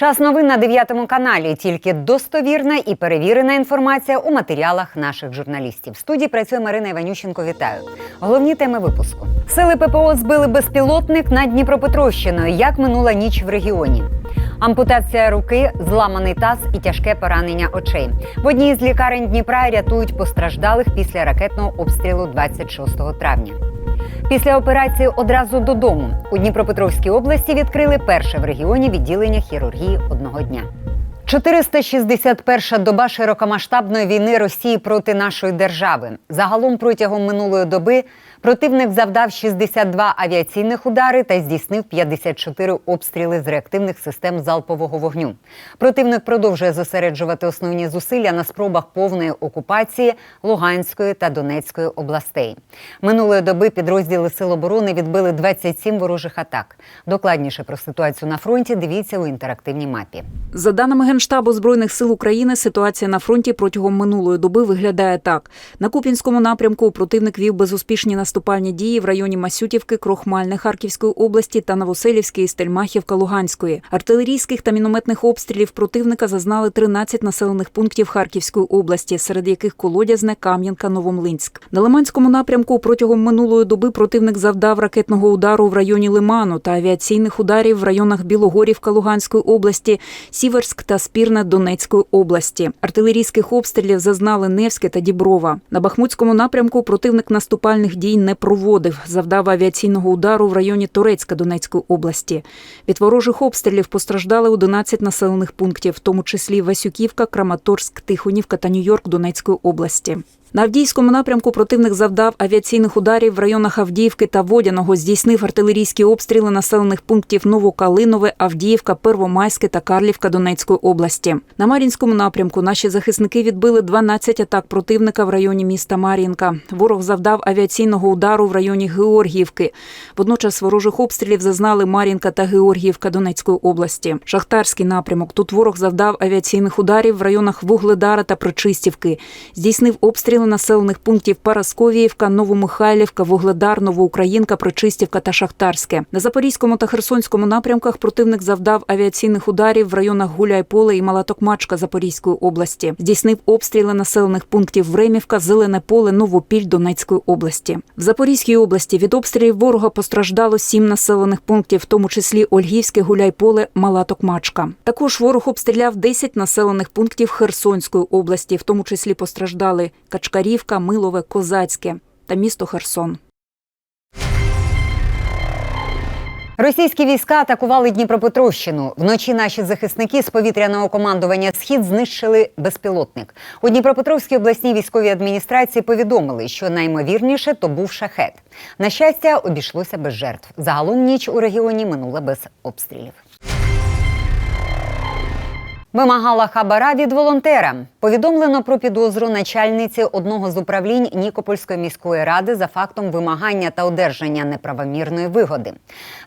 Час новин на 9 каналі. Тільки достовірна і перевірена інформація у матеріалах наших журналістів. В студії працює Марина Іванющенко. Вітаю. Головні теми випуску. Сили ППО збили безпілотник над Дніпропетровщиною. Як минула ніч в регіоні? Ампутація руки, зламаний таз і тяжке поранення очей. В одній з лікарень Дніпра рятують постраждалих після ракетного обстрілу 26 травня. Після операції одразу додому у Дніпропетровській області відкрили перше в регіоні відділення хірургії одного дня. 461 доба широкомасштабної війни Росії проти нашої держави. Загалом протягом минулої доби противник завдав 62 авіаційних удари та здійснив 54 обстріли з реактивних систем залпового вогню. Противник продовжує зосереджувати основні зусилля на спробах повної окупації Луганської та Донецької областей. Минулої доби підрозділи Сил оборони відбили 27 ворожих атак. Докладніше про ситуацію на фронті дивіться у інтерактивній мапі. За даними Генштабу Збройних сил України, ситуація на фронті протягом минулої доби виглядає так: на Куп'янському напрямку противник вів безуспішні наступальні дії в районі Масютівки, Крохмальне Харківської області та Новоселівської Стельмахівка Луганської. Артилерійських та мінометних обстрілів противника зазнали 13 населених пунктів Харківської області, серед яких Колодязне, Кам'янка, Новомлинськ. На Лиманському напрямку протягом минулої доби противник завдав ракетного удару в районі Лиману та авіаційних ударів в районах Білогорівка Луганської області, Сіверськ та Спірна Донецької області. Артилерійських обстрілів зазнали Невське та Діброва. На Бахмутському напрямку противник наступальних дій не проводив. Завдав авіаційного удару в районі Турецька Донецької області. Від ворожих обстрілів постраждали 11 населених пунктів, в тому числі Васюківка, Краматорськ, Тихонівка та Нью-Йорк Донецької області. На Авдіївському напрямку противник завдав авіаційних ударів в районах Авдіївки та Водяного, здійснив артилерійські обстріли населених пунктів Новокалинове, Авдіївка, Первомайське та Карлівка Донецької області. На Мар'їнському напрямку наші захисники відбили 12 атак противника в районі міста Мар'їнка. Ворог завдав авіаційного удару в районі Георгіївки. Водночас ворожих обстрілів зазнали Мар'їнка та Георгіївка Донецької області. Шахтарський напрямок. Тут ворог завдав авіаційних ударів в районах Вугледара та Причистівки. Здійснив обстріли населених пунктів Парасковіївка, Новомихайлівка, Вугледар, Новоукраїнка, Причистівка та Шахтарське. На Запорізькому та Херсонському напрямках противник завдав авіаційних ударів в районах Гуляйполе і Малатокмачка Запорізької області. Здійснив обстріли населених пунктів Времівка, Зелене поле, Новопіль Донецької області. В Запорізькій області від обстрілів ворога постраждало сім населених пунктів, в тому числі Ольгівське, Гуляйполе, Малатокмачка. Також ворог обстріляв 10 населених пунктів Херсонської області, в тому числі постраждали Качкарівка, Милове, Козацьке та місто Херсон. Російські війська атакували Дніпропетровщину. Вночі наші захисники з повітряного командування Схід знищили безпілотник. У Дніпропетровській обласній військовій адміністрації повідомили, що наймовірніше то був шахет. На щастя, обійшлося без жертв. Загалом ніч у регіоні минула без обстрілів. Вимагала хабара від волонтера. Повідомлено про підозру начальниці одного з управлінь Нікопольської міської ради за фактом вимагання та одержання неправомірної вигоди.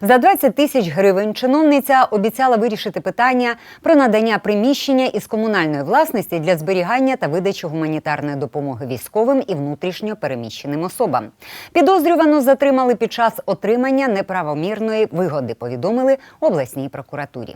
За 20 тисяч гривень чиновниця обіцяла вирішити питання про надання приміщення із комунальної власності для зберігання та видачі гуманітарної допомоги військовим і внутрішньо переміщеним особам. Підозрювану затримали під час отримання неправомірної вигоди. Повідомили обласній прокуратурі.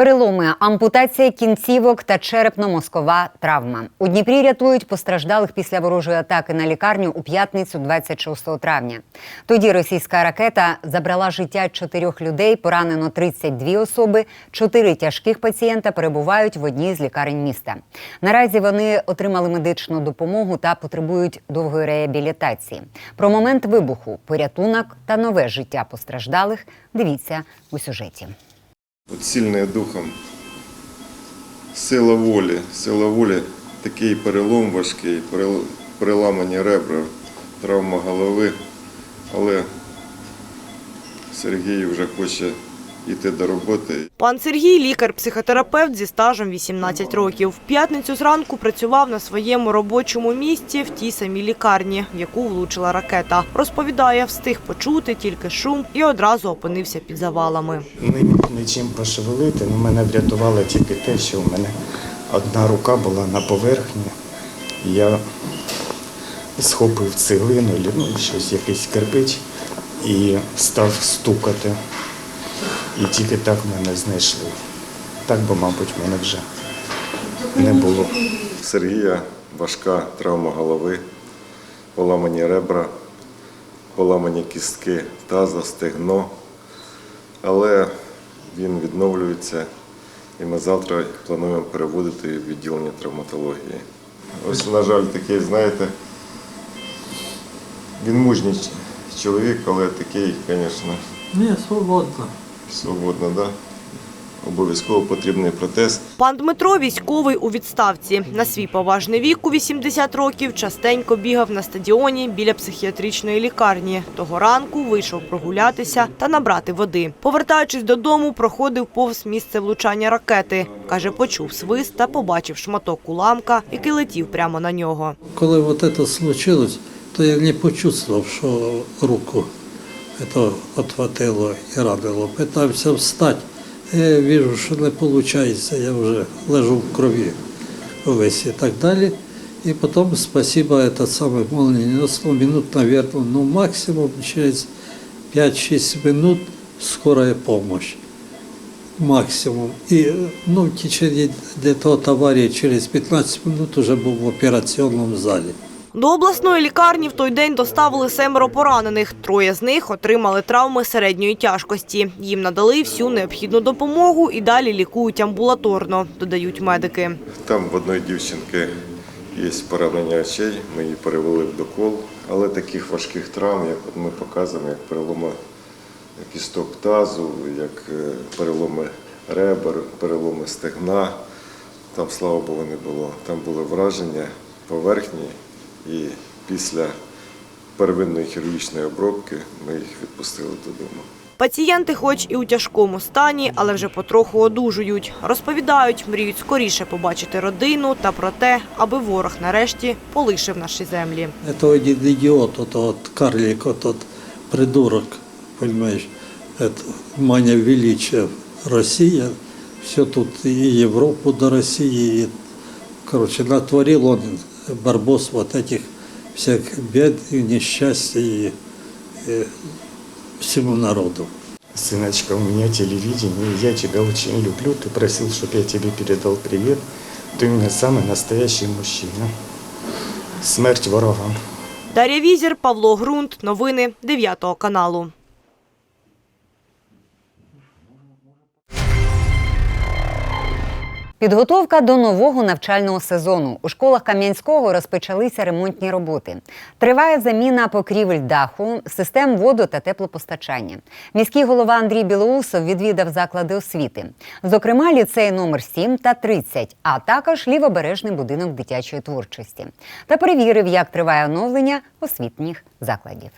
Переломи, ампутація кінцівок та черепно-мозкова травма. У Дніпрі рятують постраждалих після ворожої атаки на лікарню у п'ятницю 26 травня. Тоді російська ракета забрала життя чотирьох людей, поранено 32 особи. Чотири тяжких пацієнта перебувають в одній з лікарень міста. Наразі вони отримали медичну допомогу та потребують довгої реабілітації. Про момент вибуху, порятунок та нове життя постраждалих дивіться у сюжеті. От сильне духом, сила волі, сила волі, такий перелом важкий, переламані ребра, травма голови, але Сергій вже хоче йти до роботи. Пан Сергій – лікар-психотерапевт зі стажем 18 років. В п'ятницю зранку працював на своєму робочому місці в тій самій лікарні, в яку влучила ракета. Розповідає, встиг почути тільки шум і одразу опинився під завалами. Не міг нічим пошевелити, але мене врятувало тільки те, що у мене одна рука була на поверхні. Я схопив цеглину, ну, щось, якийсь кирпич і став стукати. І тільки так мене знайшли. Так би, мабуть, мене вже не було. Сергія важка травма голови, поламані ребра, поламані кістки таза, стегно. Але він відновлюється і ми завтра плануємо переводити в відділення травматології. Ось, на жаль, такий, знаєте, він мужній чоловік, але такий, звісно, Ні, свободно. Свободно, да? Обов'язково потрібний протез. Пан Дмитро військовий у відставці. На свій поважний вік у 80 років частенько бігав на стадіоні біля психіатричної лікарні. Того ранку вийшов прогулятися та набрати води. Повертаючись додому, проходив повз місце влучання ракети. Каже, почув свист та побачив шматок уламка, який летів прямо на нього. Коли вот это случилось, то я не почувствовав, що руку это отхватило і ранило. Питався встати. Я вижу, що не виходить, я вже лежу в крові весь і так далі. І потім, спасибо, этот самый молниеносно, минут, наверное, ну максимум через 5-6 минут скорая помощь. Максимум. І ну, в течение где-то от аварии через 15 минут уже був в операційному залі. До обласної лікарні в той день доставили семеро поранених. Троє з них отримали травми середньої тяжкості. Їм надали всю необхідну допомогу і далі лікують амбулаторно, додають медики. Там в одної дівчинки є поранення очей, ми її перевели в докол, але таких важких травм, як ми показуємо, як переломи кісток тазу, як е, переломи ребер, переломи стегна, там, слава Богу, не було. Там були враження поверхні і після первинної хірургічної обробки ми їх відпустили додому. Пацієнти, хоч і у тяжкому стані, але вже потроху одужують. Розповідають, мріють скоріше побачити родину та про те, аби ворог нарешті полишив наші землі. Это один идиот, вот вот карлик, вот придурок, понимаешь, это мания величия Россия, все тут и Европу до России, и, короче, натворил он, Барбос, вот этих всех бед и несчастий и, и всему народу. Сыночка, у меня телевидение, я тебя очень люблю. Ты просил, чтобы я тебе передал привет. Ты у меня самый настоящий мужчина. Смерть ворогам. Дар'я Візір, Павло Грунт. Новини 9 каналу. Підготовка до нового навчального сезону. У школах Кам'янського розпочалися ремонтні роботи. Триває заміна покрівель даху, систем воду та теплопостачання. Міський голова Андрій Білоусов відвідав заклади освіти, зокрема ліцеї номер 7 та 30, а також лівобережний будинок дитячої творчості. Та перевірив, як триває оновлення освітніх закладів.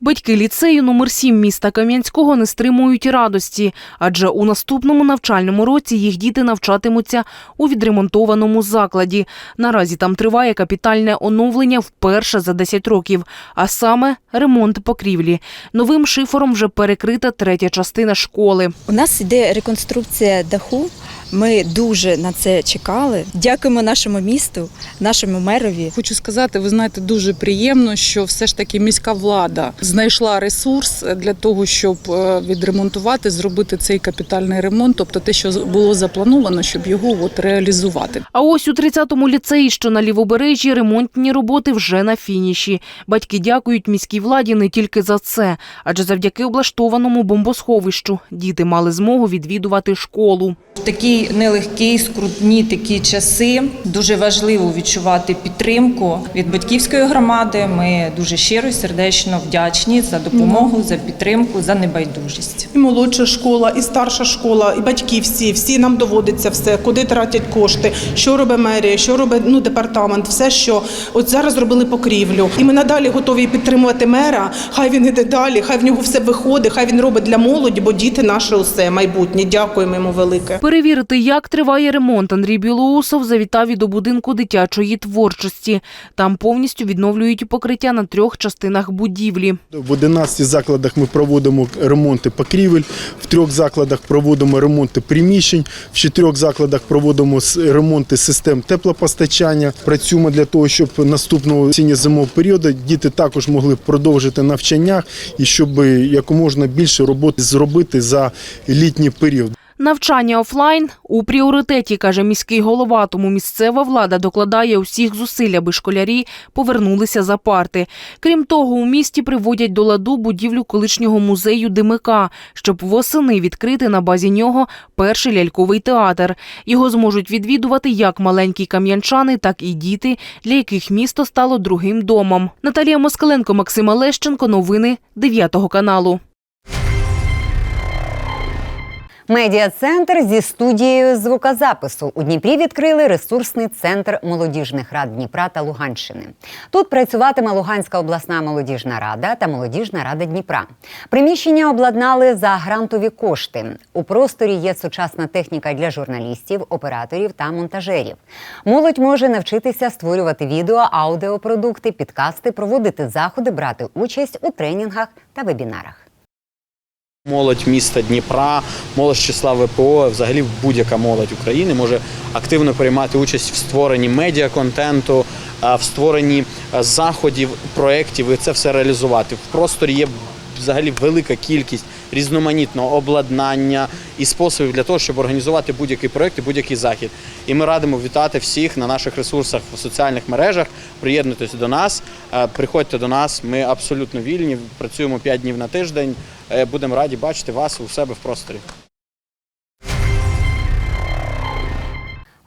Батьки ліцею номер 7 міста Кам'янського не стримують радості, адже у наступному навчальному році їх діти навчатимуться у відремонтованому закладі. Наразі там триває капітальне оновлення вперше за 10 років, а саме ремонт покрівлі. Новим шифером вже перекрита третя частина школи. У нас йде реконструкція даху. Ми дуже на це чекали. Дякуємо нашому місту, нашому мерові. Хочу сказати, ви знаєте, дуже приємно, що все ж таки міська влада знайшла ресурс для того, щоб е, відремонтувати, зробити цей капітальний ремонт, тобто те, що було заплановано, щоб його от реалізувати. А ось у 30-му ліцеї, що на лівобережжі, ремонтні роботи вже на фініші. Батьки дякують міській владі не тільки за це, адже завдяки облаштованому бомбосховищу діти мали змогу відвідувати школу. В такі нелегкі, скрутні такі часи дуже важливо відчувати підтримку від батьківської громади. Ми дуже щиро і сердечно вдячні за допомогу, за підтримку, за небайдужість. І молодша школа, і старша школа, і батьки всі, всі нам доводиться все, куди тратять кошти, що робить мерія, що робить ну, департамент, все, що от зараз зробили покрівлю. І ми надалі готові підтримувати мера. Хай він іде далі, хай в нього все виходить, хай він робить для молоді, бо діти наше усе майбутнє. Дякуємо йому велике. Перевірити перевірити, як триває ремонт, Андрій Білоусов завітав і до будинку дитячої творчості. Там повністю відновлюють покриття на трьох частинах будівлі. В 11 закладах ми проводимо ремонти покрівель, в трьох закладах проводимо ремонти приміщень, в чотирьох закладах проводимо ремонти систем теплопостачання. Працюємо для того, щоб наступного осінньо-зимового періоду діти також могли продовжити навчання і щоб якомога більше роботи зробити за літній період. Навчання офлайн у пріоритеті, каже міський голова, тому місцева влада докладає усіх зусиль, аби школярі повернулися за парти. Крім того, у місті приводять до ладу будівлю колишнього музею Димика, щоб восени відкрити на базі нього перший ляльковий театр. Його зможуть відвідувати як маленькі кам'янчани, так і діти, для яких місто стало другим домом. Наталія Москаленко, Максима Лещенко. Новини 9 каналу. Медіа-центр зі студією звукозапису у Дніпрі відкрили ресурсний центр молодіжних рад Дніпра та Луганщини. Тут працюватиме Луганська обласна молодіжна рада та молодіжна рада Дніпра. Приміщення обладнали за грантові кошти. У просторі є сучасна техніка для журналістів, операторів та монтажерів. Молодь може навчитися створювати відео, аудіопродукти, підкасти, проводити заходи, брати участь у тренінгах та вебінарах. Молодь міста Дніпра, молодь числа ВПО, взагалі будь-яка молодь України може активно приймати участь в створенні медіаконтенту, а, в створенні заходів, проєктів і це все реалізувати. В просторі є взагалі велика кількість різноманітного обладнання і способів для того, щоб організувати будь-який проєкт і будь-який захід. І ми радимо вітати всіх на наших ресурсах в соціальних мережах. Приєднуйтесь до нас, приходьте до нас. Ми абсолютно вільні. Працюємо 5 днів на тиждень. Е, Будемо раді бачити вас у себе в просторі.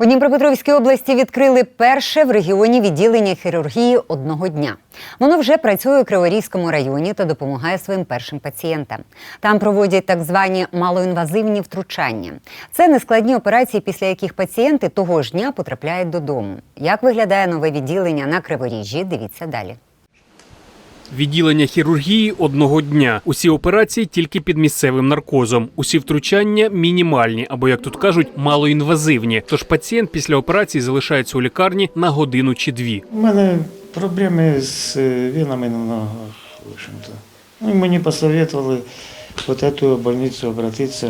У Дніпропетровській області відкрили перше в регіоні відділення хірургії одного дня. Воно вже працює у Криворізькому районі та допомагає своїм першим пацієнтам. Там проводять так звані малоінвазивні втручання. Це нескладні операції, після яких пацієнти того ж дня потрапляють додому. Як виглядає нове відділення на Криворіжжі? Дивіться далі. Відділення хірургії одного дня. Усі операції тільки під місцевим наркозом. Усі втручання мінімальні або, як тут кажуть, малоінвазивні. Тож пацієнт після операції залишається у лікарні на годину чи дві. У мене проблеми з е, венами на ногах. Ну, мені посоветовали вот эту больницу обратиться,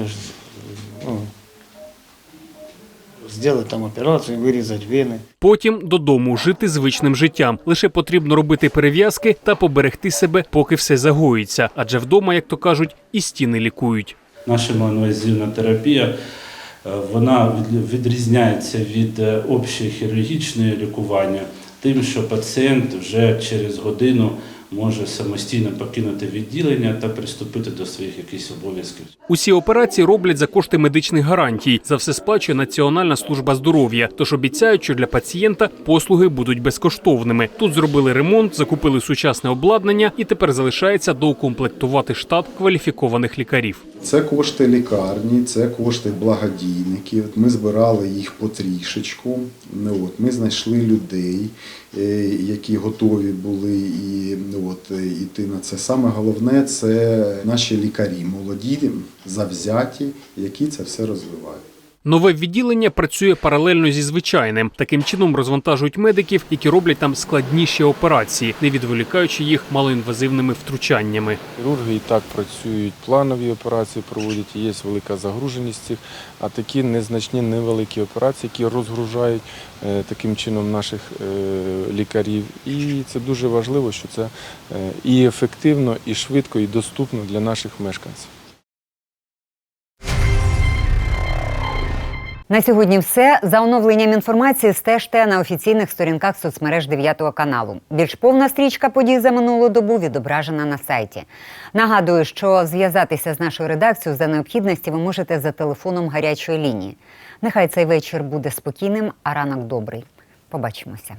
сделать там операцию, вырезать вены. Потім додому жити звичним життям. Лише потрібно робити перев'язки та поберегти себе, поки все загоїться. Адже вдома, як то кажуть, і стіни лікують. Наша малоінвазивна терапія е, вона відрізняється від е, общохірургічного лікування тим, що пацієнт вже через годину може самостійно покинути відділення та приступити до своїх якихось обов'язків. Усі операції роблять за кошти медичних гарантій. За все сплачує Національна служба здоров'я. Тож обіцяють, що для пацієнта послуги будуть безкоштовними. Тут зробили ремонт, закупили сучасне обладнання і тепер залишається доукомплектувати штат кваліфікованих лікарів. Це кошти лікарні, це кошти благодійників. Ми збирали їх потрішечку. Ну, от, ми знайшли людей, е, які готові були і, от, е, йти на це. Саме головне це наші лікарі, молоді, завзяті, які це все розвивають. Нове відділення працює паралельно зі звичайним. Таким чином розвантажують медиків, які роблять там складніші операції, не відволікаючи їх малоінвазивними втручаннями. Хірурги і так працюють, планові операції проводять, є велика загруженість цих, а такі незначні, невеликі операції, які розгружають е, таким чином наших е, лікарів. І це дуже важливо, що це е, і ефективно, і швидко, і доступно для наших мешканців. На сьогодні все. За оновленням інформації стежте на офіційних сторінках соцмереж 9 каналу. Більш повна стрічка подій за минулу добу відображена на сайті. Нагадую, що зв'язатися з нашою редакцією за необхідності ви можете за телефоном гарячої лінії. Нехай цей вечір буде спокійним, а ранок добрий. Побачимося.